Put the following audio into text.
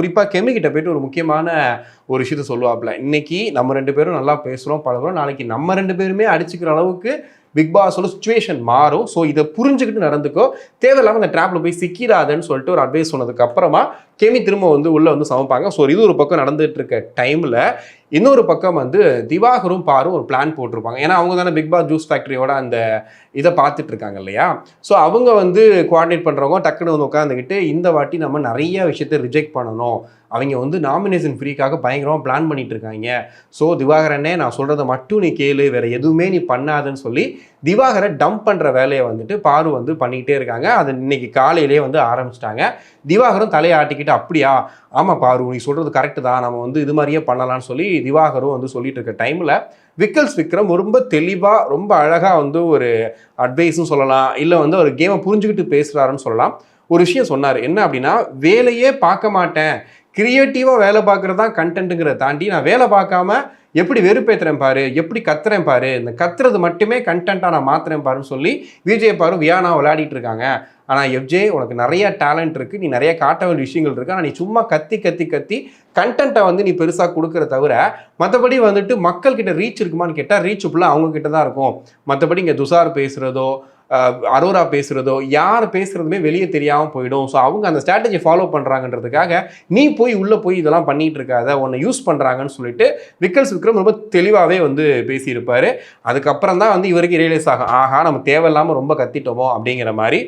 குறிப்பாக கெமி கிட்ட போயிட்டு ஒரு முக்கியமான ஒரு விஷயத்த சொல்லுவாப்புல. இன்னைக்கு நம்ம ரெண்டு பேரும் நல்லா பேசுகிறோம் பழகுறோம். நாளைக்கு நம்ம ரெண்டு பேருமே அடிச்சுக்கிற அளவுக்கு பிக் பாஸோட சுச்சுவேஷன் மாறும். ஸோ இதை புரிஞ்சுக்கிட்டு நடந்துக்கோ. தேவையில்லாமல் அந்த ட்ராப்பில் போய் சிக்கிறாதன்னு சொல்லிட்டு ஒரு அட்வைஸ் சொன்னதுக்கு அப்புறமா கெமி திரும்ப வந்து உள்ளே வந்து சமைப்பாங்க. ஸோ இது ஒரு பக்கம் நடந்துட்டு இருக்க டைமில் இன்னொரு பக்கம் வந்து திவாகரும் பாரும் ஒரு பிளான் போட்டிருப்பாங்க. ஏன்னா அவங்க தானே பிக் பாஸ் ஜூஸ் ஃபேக்டரியோட அந்த இதை பார்த்துட்டு இருக்காங்க இல்லையா? ஸோ அவங்க வந்து கோஆர்டினேட் பண்ணுறவங்க டக்குன்னு வந்து உட்காந்துக்கிட்டு இந்த வாட்டி நம்ம நிறைய விஷயத்த ரிஜெக்ட் பண்ணணும். அவங்க வந்து நாமினேஷன் ஃப்ரீக்காக பயங்கரமாக பிளான் பண்ணிட்டு இருக்காங்க ஸோ திவாகரனே நான் சொல்கிறத மட்டும் நீ கேளு வேறு எதுவுமே நீ பண்ணாதுன்னு சொல்லி திவாகரை டம்ப் பண்ணுற வேலையை வந்துட்டு பாரு வந்து பண்ணிக்கிட்டே இருக்காங்க. அது இன்னைக்கு காலையிலேயே வந்து ஆரம்பிச்சிட்டாங்க. திவாகரும் தலையை ஆட்டிக்கிட்டு அப்படியா? ஆமாம் பாரு நீ சொல்கிறது கரெக்டு தான். நம்ம வந்து இது மாதிரியே பண்ணலாம்னு சொல்லி திவாகரும் வந்து சொல்லிட்டு இருக்க டைமில் விக்கல்ஸ் விக்ரம் ரொம்ப தெளிவாக ரொம்ப அழகாக வந்து ஒரு அட்வைஸும் சொல்லலாம். இல்லை வந்து ஒரு கேமை புரிஞ்சுக்கிட்டு பேசுகிறாருன்னு சொல்லலாம். ஒரு விஷயம் சொன்னார். என்ன அப்படின்னா வேலையே பார்க்க மாட்டேன். கிரியேட்டிவாக வேலை பார்க்குறது தான் கண்டென்ட்டுங்கிறத தாண்டி நான் வேலை பார்க்காம எப்படி வெறுப்பேற்றுறேன் பாரு எப்படி கத்துறேன் பாரு இந்த கத்துறது மட்டுமே கண்டென்ட்டாக நான் மாத்துறேன் பாருன்னு சொல்லி விஜய் பாரு வியானா விளையாடிட்டு இருக்காங்க. ஆனால் எஃப்ஜே உனக்கு நிறைய டேலண்ட் இருக்குது நீ நிறைய காட்ட வேண்டிய விஷயங்கள் இருக்குது ஆனால் நீ சும்மா கத்தி கத்தி கத்தி கண்டென்ட்டை வந்து நீ பெருசாக கொடுக்குற தவிர மற்றபடி வந்துட்டு மக்கள்கிட்ட ரீச் இருக்குமான்னு கேட்டால் ரீச் ஃபுல்லாக அவங்கக்கிட்ட தான் இருக்கும். மற்றபடி இங்கே துஷார் பேசுகிறதோ அரோரா பேசுகிறதோ யார் பேசுகிறதுமே வெளியே தெரியாமல் போயிடும். ஸோ அவங்க அந்த ஸ்ட்ராட்டஜி ஃபாலோ பண்ணுறாங்கன்றதுக்காக நீ போய் உள்ளே போய் இதெல்லாம் பண்ணிகிட்டு இருக்காத உன்னை யூஸ் பண்ணுறாங்கன்னு சொல்லிட்டு விக்கல்ஸ் விக்ரம் ரொம்ப தெளிவாகவே வந்து பேசியிருப்பார். அதுக்கப்புறம் தான் வந்து இவருக்கு ரியலைஸ் ஆகும். ஆஹா நம்ம தேவையில்லாமல் ரொம்ப கத்திட்டோமோ அப்படிங்கிற மாதிரி